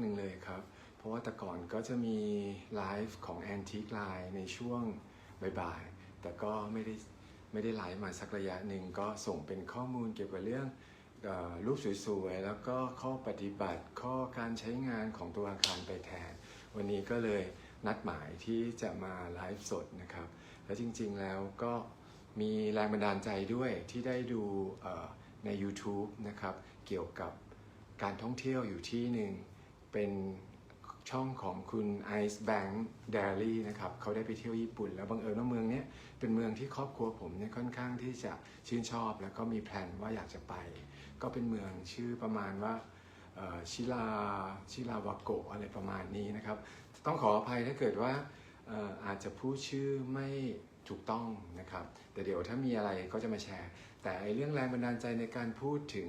หนึ่งเลยครับ เพราะว่าแต่ก่อนก็จะมีไลฟ์ของ Antique Line ในช่วงบ่ายๆ แต่ก็ไม่ได้ไม่ได้ไลฟ์มาสักระยะหนึ่งก็ส่งเป็นข้อมูลเกี่ยวกับเรื่องรูปสวยๆ แล้วก็ข้อปฏิบัติข้อการใช้งานของตัวอาคารไปแทน วันนี้ก็เลยนัดหมายที่จะมาไลฟ์สดนะครับ แล้วจริงๆแล้วก็มีแรงบันดาลใจด้วยที่ได้ดูใน YouTube นะครับ เกี่ยวกับการท่องเที่ยวอยู่ที่หนึ่ง เป็นช่องของคุณ Ice Bank Diary นะครับเขาได้ไปเที่ยวญี่ปุ่น แล้วบังเอิญว่าเมืองนี้เป็นเมืองที่ครอบครัวผมเนี่ยค่อนข้างที่จะชื่นชอบ แล้วก็มีแพลนว่าอยากจะไป ก็เป็นเมืองชื่อประมาณว่าชิลาชิลาวาโกะอะไรประมาณนี้นะครับ ต้องขออภัยถ้าเกิดว่าอออาจจะพูดชื่อไม่ถูกต้องนะครับ แต่เดี๋ยวถ้ามีอะไรก็จะมาแชร์ แต่ไอเรื่องแรงบันดาลใจในการพูดถึง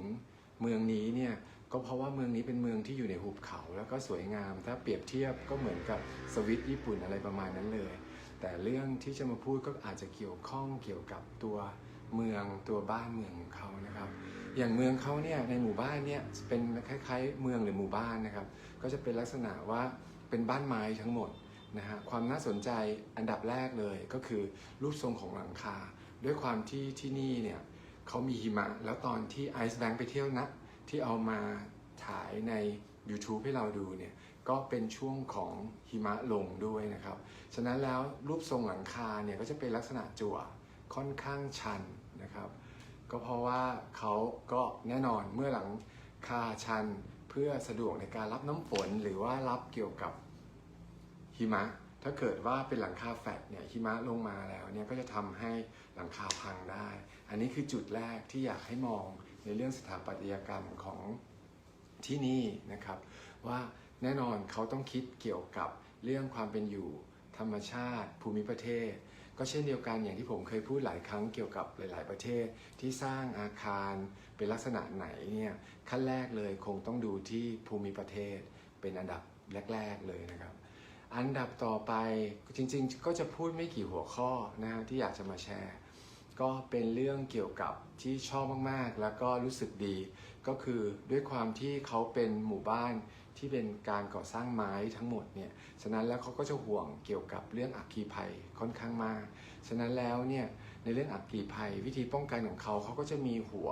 เมืองนี้เนี่ย ก็เพราะว่าเมืองนี้เป็นเมืองที่อยู่ในหุบเขา แล้วก็สวยงาม ถ้าเปรียบเทียบก็เหมือนกับสวิตญี่ปุ่นอะไรประมาณนั้นเลย แต่เรื่องที่จะมาพูดก็อาจจะเกี่ยวข้องเกี่ยวกับตัวเมืองตัวบ้านเมืองของเขานะครับ อย่างเมืองเขาเนี่ยในหมู่บ้านเนี่ยเป็นคล้ายๆ เมืองหรือหมู่บ้านนะครับ ก็จะเป็นลักษณะว่าเป็นบ้านไม้ทั้งหมดนะฮะความน่าสนใจอันดับแรกเลยก็คือรูปทรงของหลังคา ด้วยความที่ที่นี่เนี่ยเขามีหิมะ แล้วตอนที่ไอซ์แบงค์ไปเที่ยวนะ ที่เอามาถ่ายใน YouTube ให้เราดูเนี่ยก็เป็นช่วงของหิมะลงด้วยนะครับ ฉะนั้นแล้วรูปทรงหลังคาเนี่ยก็จะเป็นลักษณะจั่วค่อนข้างชันนะครับ ก็เพราะว่าเขาก็แน่นอนเมื่อหลังคาชันเพื่อสะดวกในการรับน้ำฝนหรือว่ารับเกี่ยวกับหิมะ ถ้าเกิดว่าเป็นหลังคาแฟลตเนี่ยหิมะลงมาแล้วเนี่ยก็จะทำให้หลังคาพังได้ อันนี้คือจุดแรกที่อยากให้มอง ในเรื่องสถาปัตยกรรมของที่นี่นะครับ ว่าแน่นอนเขาต้องคิดเกี่ยวกับเรื่องความเป็นอยู่ ธรรมชาติ ภูมิประเทศ ก็เช่นเดียวกันอย่างที่ผมเคยพูดหลายครั้งเกี่ยวกับหลาย ๆ ประเทศ ที่สร้างอาคารเป็นลักษณะไหนเนี่ยขั้นแรกเลยคงต้องดูที่ภูมิประเทศ เป็นอันดับแรก ๆ เลยนะครับอันดับต่อไปจริงๆ ก็จะพูดไม่กี่หัวข้อนะฮะที่อยากจะมาแชร์ ก็เป็นเรื่องเกี่ยวกับที่ชอบมากๆ แล้วก็รู้สึกดี ก็คือด้วยความที่เขาเป็นหมู่บ้านที่เป็นการก่อสร้างไม้ทั้งหมดเนี่ย ฉะนั้นแล้วเขาก็จะห่วงเกี่ยวกับเรื่องอัคคีภัยค่อนข้างมาก ฉะนั้นแล้วเนี่ยในเรื่องอัคคีภัย วิธีป้องกันของเขาเขาก็จะมีหัว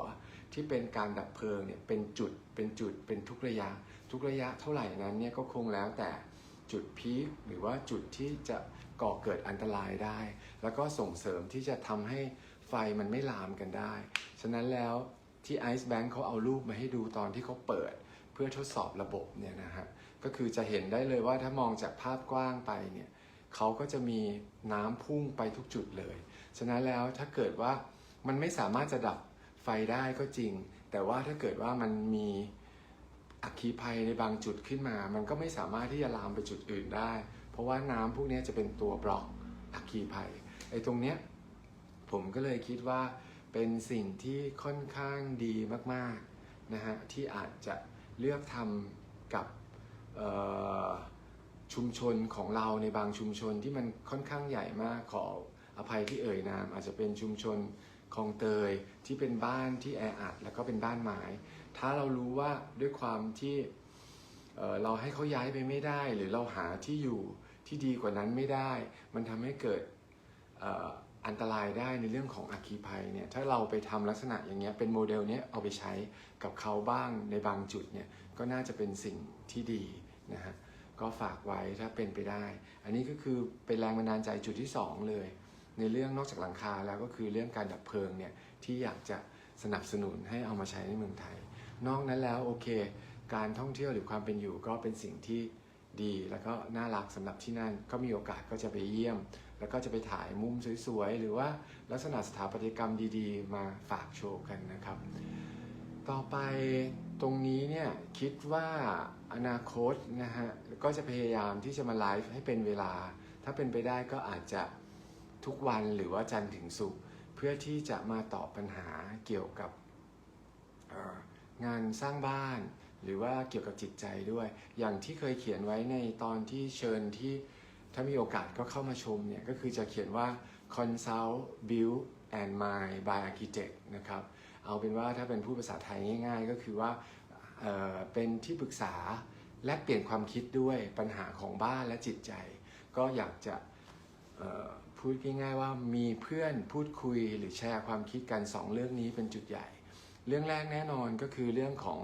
ที่เป็นการดับเพลิงเนี่ยเป็นจุดเป็นจุดเป็นทุกระยะ ทุกระยะเท่าไหร่นั้นเนี่ยก็คงแล้วแต่จุดพีคหรือว่าจุดที่จะก่อเกิดอันตรายได้ แล้วก็ส่งเสริมที่จะทำให้ ไฟมันไม่ลามกันได้ ฉะนั้นแล้วที่ Ice Bank เขาเอารูปมาให้ดูตอนที่เขาเปิด เพื่อทดสอบระบบเนี่ยนะฮะก็คือจะเห็นได้เลยว่าถ้ามองจากภาพกว้างไปเนี่ยเขาก็จะมีน้ำพุ่งไปทุกจุดเลย ฉะนั้นแล้วถ้าเกิดว่ามันไม่สามารถจะดับไฟได้ก็จริง แต่ว่าถ้าเกิดว่ามันมีอัคคีภัยในบางจุดขึ้นมา มันก็ไม่สามารถที่จะลามไปจุดอื่นได้ เพราะว่าน้ำพวกนี้จะเป็นตัวบล็อกอัคคีภัยไอ้ตรงเนี้ย ผมก็เลยคิดว่าเป็นสิ่งที่ค่อนข้างดีมากๆนะฮะที่อาจจะเลือกทำกับชุมชนของเราในบางชุมชนที่มันค่อนข้างใหญ่มากขออภัยที่เอ่ยนาม อาจจะเป็นชุมชนคลองเตยที่เป็นบ้านที่แออัดแล้วก็เป็นบ้านไม้ถ้าเรารู้ว่าด้วยความที่เอ่อเราให้เขาย้ายไปไม่ได้ หรือเราหาที่อยู่ที่ดีกว่านั้นไม่ได้ มันทำให้เกิด อันตรายได้ในเรื่องของอัคคีภัยเนี่ยถ้าเราไปทำลักษณะอย่างเงี้ยเป็นโมเดลเนี้ยเอาไปใช้กับเขาบ้างในบางจุดเนี่ยก็น่าจะเป็นสิ่งที่ดีนะฮะก็ฝากไว้ถ้าเป็นไปได้ อันนี้ก็คือเป็นแรงบันดาลใจจุดที่ 2 เลย ในเรื่องนอกจากหลังคาแล้วก็คือเรื่องการดับเพลิงเนี่ยที่อยากจะสนับสนุนให้เอามาใช้ในเมืองไทย นอกนั้นแล้วโอเค การท่องเที่ยวหรือความเป็นอยู่ก็เป็นสิ่งที่ดี แล้วก็น่ารักสำหรับที่นั่นก็มีโอกาสก็จะไปเยี่ยม แล้วก็จะไปถ่ายมุมสวยๆ หรือว่าลักษณะสถาปัตยกรรมดีๆ มาฝากโชว์กันนะครับ ต่อไปตรงนี้เนี่ยคิดว่าอนาคตนะฮะก็จะพยายามที่จะมาไลฟ์ให้เป็นเวลา ถ้าเป็นไปได้ก็อาจจะทุกวันหรือว่าจันทร์ถึงศุกร์เพื่อที่จะมาตอบปัญหาเกี่ยวกับงานสร้างบ้านหรือว่าเกี่ยวกับจิตใจด้วย อย่างที่เคยเขียนไว้ในตอนที่เชิญที่ ถ้ามีโอกาสก็เข้ามาชมเนี่ยก็คือจะเขียนว่า consult build and mind by architect นะครับเอาเป็นว่าถ้าเป็นผู้ภาษาไทยง่าย ๆ ก็คือว่าเเป็นที่ปรึกษาแลกเปลี่ยนความคิดด้วยปัญหาของบ้านและจิตใจ ก็อยากจะพูดง่ายๆว่ามีเพื่อนพูดคุยหรือแชร์ความคิดกันสองเรื่องนี้เป็นจุดใหญ่ เรื่องแรกแน่นอนก็คือเรื่องของ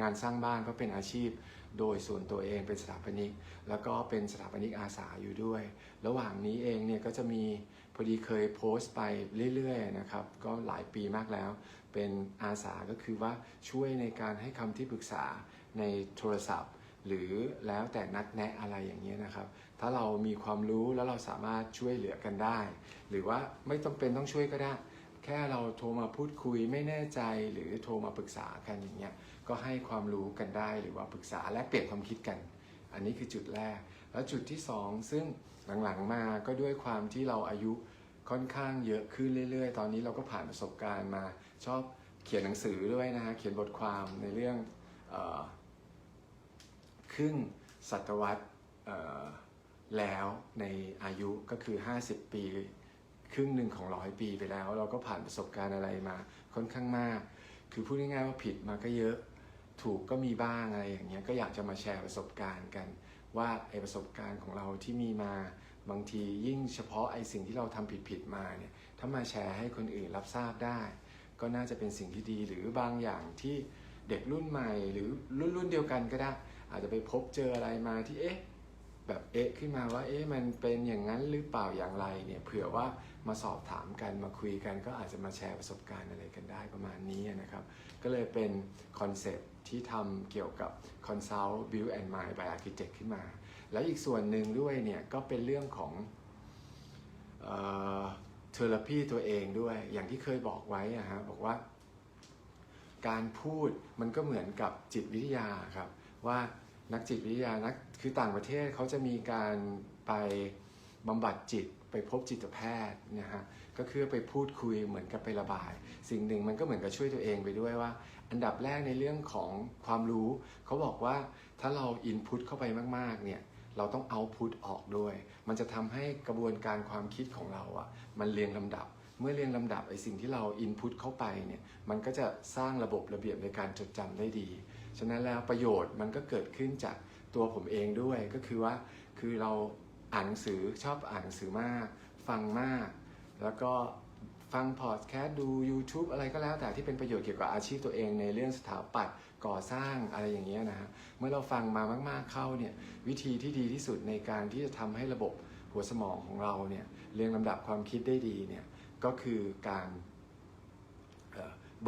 งานสร้างบ้านก็เป็นอาชีพ โดยส่วนตัวเองเป็นสถาปนิก แล้วก็เป็นสถาปนิกอาสาอยู่ด้วย ระหว่างนี้เองเนี่ยก็จะมีพอดีเคยโพสต์ไปเรื่อยๆนะครับก็หลายปีมากแล้ว เป็นอาสาก็คือว่าช่วยในการให้คำที่ปรึกษาในโทรศัพท์ หรือแล้วแต่นัดแนะอะไรอย่างเงี้ยนะครับ ถ้าเรามีความรู้แล้วเราสามารถช่วยเหลือกันได้ หรือว่าไม่จำเป็นต้องช่วยก็ได้ ค่เราโทรมาพูดคุยไม่แน่ใจหรือโทรมาปรึกษากันอย่างเงี้ยก็ให้ความรู้กันได้หรือว่าปรึกษาและเปลี่ยนความคิดกัน อันนี้คือจุดแรก แล้วจุดที่สองซึ่งหลังๆมาก็ด้วยความที่เราอายุค่อนข้างเยอะขึ้นเรื่อย ๆ ตอนนี้เราก็ผ่านประสบการณ์มา ชอบเขียนหนังสือด้วยนะฮะเขียนบทความในเรื่องออครึ่งศตวรรษแล้วในอายุก็คือ 50 ปี ครึ่งหนึ่งของร้อยปีไปแล้ว เราก็ผ่านประสบการณ์อะไรมาค่อนข้างมาก คือพูดง่ายๆว่าผิดมาก็เยอะ ถูกก็มีบ้างอะไรอย่างเงี้ยก็อยากจะมาแชร์ประสบการณ์กัน ว่าไอประสบการณ์ของเราที่มีมาบางทียิ่งเฉพาะไอสิ่งที่เราทำผิดๆมาเนี่ยถ้ามาแชร์ให้คนอื่นรับทราบได้ ก็น่าจะเป็นสิ่งที่ดีหรือบางอย่างที่เด็กรุ่นใหม่หรือรุ่นรุ่นเดียวกันก็ได้ อาจจะไปพบเจออะไรมาที่เอ๊ะ เอ๊ะขึ้นมาว่าเอ๊ะมันเป็นอย่างนั้นหรือเปล่าอย่างไรเนี่ยเผื่อว่ามาสอบถามกันมาคุยกัน ก็อาจจะมาแชร์ประสบการณ์อะไรกันได้ประมาณนี้นะครับ ก็เลยเป็นคอนเซปที่ทำเกี่ยวกับ Consult Build and Mind by Architect ขึ้นมา แล้วอีกส่วนหนึ่งด้วยเนี่ยก็เป็นเรื่องของเทอราพีตัวเองด้วยอย่างที่เคยบอกไว้อะฮะบอกว่า การพูดมันก็เหมือนกับจิตวิทยาครับว่า นักจิตวิทยานักคือต่างประเทศเขาจะมีการไปบำบัดจิตไปพบจิตแพทย์นะฮะก็คือไปพูดคุยเหมือนกับไประบาย สิ่งหนึ่งมันก็เหมือนกับช่วยตัวเองไปด้วยว่า อันดับแรกในเรื่องของความรู้ เขาบอกว่าถ้าเราอินพุตเข้าไปมากๆเนี่ยเราต้องเอาพุตออกด้วย มันจะทำให้กระบวนการความคิดของเราอะ่ะมันเรียงลำดับ เมื่อเรียงลำดับไอ้สิ่งที่เราอินพุตเข้าไปเนี่ยมันก็จะสร้างระบบระเบียบในการจดจำได้ดี ฉะนั้นแล้วประโยชน์มันก็เกิดขึ้นจากตัวผมเองด้วยก็คือว่าคือเราอ่านหนังสือชอบอ่านหนังสือมาก ฟังมาก แล้วก็ฟังพอดแคสต์ดู YouTube อะไรก็แล้วแต่ที่เป็นประโยชน์เกี่ยวกับอาชีพตัวเองในเรื่องสถาปัตย์ก่อสร้างอะไรอย่างเงี้ยนะฮะเมื่อเราฟังมามากๆเข้าเนี่ยวิธีที่ดีที่สุดในการที่จะทำให้ระบบหัวสมองของเราเนี่ยเรียงลำดับความคิดได้ดีเนี่ยก็คือการ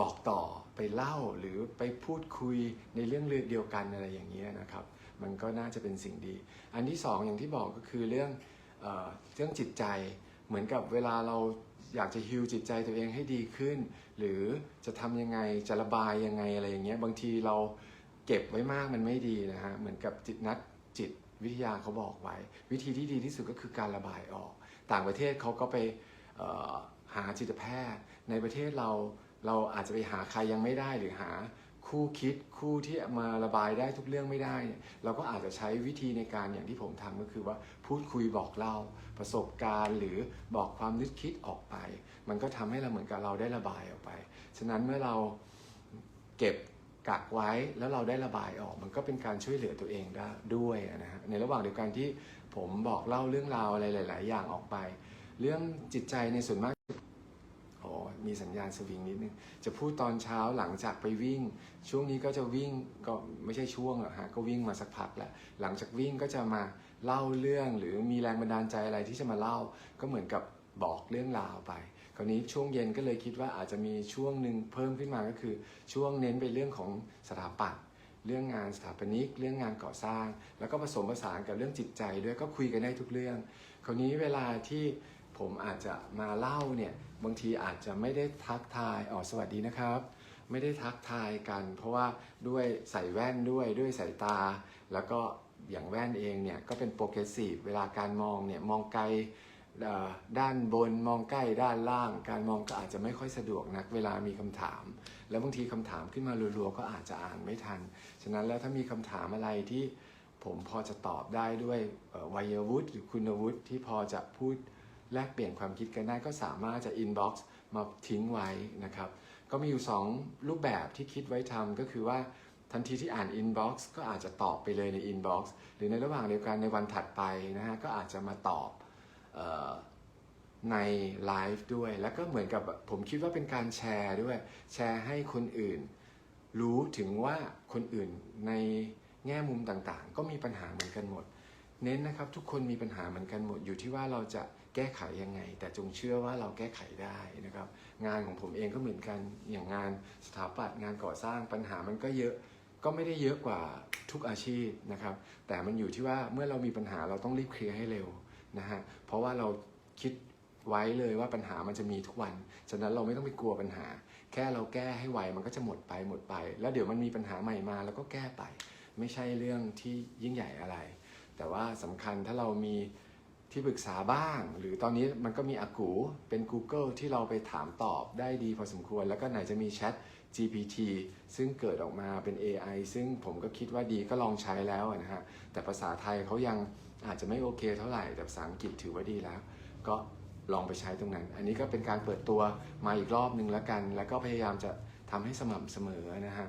บอกต่อไปเล่าหรือไปพูดคุยในเรื่องเดียวกันอะไรอย่างเงี้ยนะครับ มันก็น่าจะเป็นสิ่งดี อันที่สองอย่างที่บอกก็คือเรื่องเออเรื่องจิตใจเหมือนกับเวลาเราอยากจะฮิวจิตใจตัวเองให้ดีขึ้น หรือจะทำยังไงจะระบายยังไงอะไรอย่างเงี้ยบางทีเราเก็บไว้มากมันไม่ดีนะฮะเหมือนกับจิตนักจิตวิทยาเขาบอกไว้ วิธีที่ดีที่สุดก็คือการระบายออก ต่างประเทศเขาก็ไปหาจิตแพทย์ในประเทศเรา เราอาจจะไปหาใครยังไม่ได้หรือหาคู่คิดคู่ที่มาระบายได้ทุกเรื่องไม่ได้เนี่ยเราก็อาจจะใช้วิธีในการอย่างที่ผมทำก็คือว่าพูดคุยบอกเล่าประสบการณ์หรือบอกความนึกคิดออกไป มันก็ทำให้เราเหมือนกับเราได้ระบายออกไป ฉะนั้นเมื่อเราเก็บกักไว้แล้วเราได้ระบายออกมันก็เป็นการช่วยเหลือตัวเองได้ด้วยนะฮะในระหว่างเดียวกันที่ผมบอกเล่าเรื่องราวอะไรหลาย ๆ อย่างออกไป เรื่องจิตใจในส่วนมาก มีสัญญาณสวิงนิดนึงจะพูดตอนเช้าหลังจากไปวิ่ง ช่วงนี้ก็จะวิ่งก็ไม่ใช่ช่วงหรอกฮะก็วิ่งมาสักพักแหล้วหลังจากวิ่งก็จะมาเล่าเรื่องหรือมีแรงบันดาลใจอะไรที่จะมาเล่า ก็เหมือนกับบอกเรื่องราวไป คราวนี้ช่วงเย็นก็เลยคิดว่าอาจจะมีช่วงหนึ่งเพิ่มขึ้นมาก็คือ ช่วงเน้นไปเรื่องของสถาปัตย์เรื่องงานสถาปนิก เรื่องงานก่อสร้าง แล้วก็ผสมผสานกับเรื่องจิตใจด้วยก็คุยกันได้ทุกเรื่อง คราวนี้เวลาที่ ผมอาจจะมาเล่าเนี่ยบางทีอาจจะไม่ได้ทักทายอ๋อสวัสดีนะครับ ไม่ได้ทักทายกัน เพราะว่าด้วยใส่แว่นด้วยด้วยสายตา แล้วก็อย่างแว่นเองเนี่ยก็เป็นโปรเกรสซีฟเวลาการมองเนี่ยมองไกลด้านบนมองใกล้ด้านล่าง การมองก็อาจจะไม่ค่อยสะดวกนักเวลามีคำถาม แล้วบางทีคำถามขึ้นมารัวๆก็อาจจะอ่านไม่ทัน ฉะนั้นแล้วถ้ามีคำถามอะไรที่ผมพอจะตอบได้ด้วยวัยวุฒิหรือคุณวุฒิที่พอจะพูด แลกเปลี่ยนความคิดกันได้ก็สามารถจะ inbox มาทิ้งไว้นะครับ ก็มีอยู่ 2 รูปแบบที่คิดไว้ทำก็คือว่าทันทีที่อ่าน inbox ก็อาจจะตอบไปเลยใน inbox หรือในระหว่างเดียวกันในวันถัดไปนะฮะก็อาจจะมาตอบในไลฟ์ด้วย แล้วก็เหมือนกับผมคิดว่าเป็นการแชร์ด้วย แชร์ให้คนอื่น รู้ถึงว่าคนอื่นในแง่มุมต่างๆ ก็มีปัญหาเหมือนกันหมด เน้นนะครับทุกคนมีปัญหาเหมือนกันหมดอยู่ที่ว่าเราจะ แก้ไขยังไง แต่จงเชื่อว่าเราแก้ไขได้นะครับ งานของผมเองก็เหมือนกันอย่างงานสถาปัตย์งานก่อสร้างปัญหามันก็เยอะก็ไม่ได้เยอะกว่าทุกอาชีพนะครับ แต่มันอยู่ที่ว่าเมื่อเรามีปัญหาเราต้องรีบเคลียร์ให้เร็วนะฮะเพราะว่าเราคิดไว้เลยว่าปัญหามันจะมีทุกวัน ฉะนั้นเราไม่ต้องไปกลัวปัญหา แค่เราแก้ให้ไวมันก็จะหมดไปหมดไป แล้วเดี๋ยวมันมีปัญหาใหม่มาแล้วก็แก้ไป ไม่ใช่เรื่องที่ยิ่งใหญ่อะไร แต่ว่าสำคัญถ้าเรามี ที่ปรึกษาบ้าง หรือตอนนี้มันก็มีอากูเป็น Google ที่เราไปถามตอบได้ดีพอสมควร แล้วก็ไหนจะมีแชท GPT ซึ่งเกิดออกมาเป็น AI ซึ่งผมก็คิดว่าดีก็ลองใช้แล้วนะฮะ แต่ภาษาไทยเขายังอาจจะไม่โอเคเท่าไหร่ แต่ภาษาอังกฤษถือว่าดีแล้ว ก็ลองไปใช้ตรงนั้น อันนี้ก็เป็นการเปิดตัวมาอีกรอบนึงแล้วกัน แล้วก็พยายามจะทำให้สม่ำเสมอนะฮะ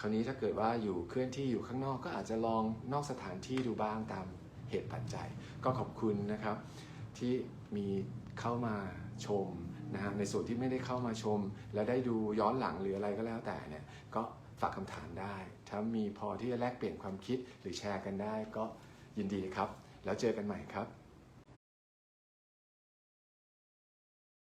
คราวนี้ถ้าเกิดว่าอยู่เคลื่อนที่อยู่ข้างนอกก็อาจจะลองนอกสถานที่ดูบ้างตาม เหตุปัจจัย ก็ขอบคุณนะครับที่มีเข้ามาชมนะฮะในส่วนที่ไม่ได้เข้ามาชม และได้ดูย้อนหลังหรืออะไรก็แล้วแต่เนี่ยก็ฝากคำถามได้ ถ้ามีพอที่จะแลกเปลี่ยนความคิดหรือแชร์กันได้ก็ยินดีครับ แล้วเจอกันใหม่ครับ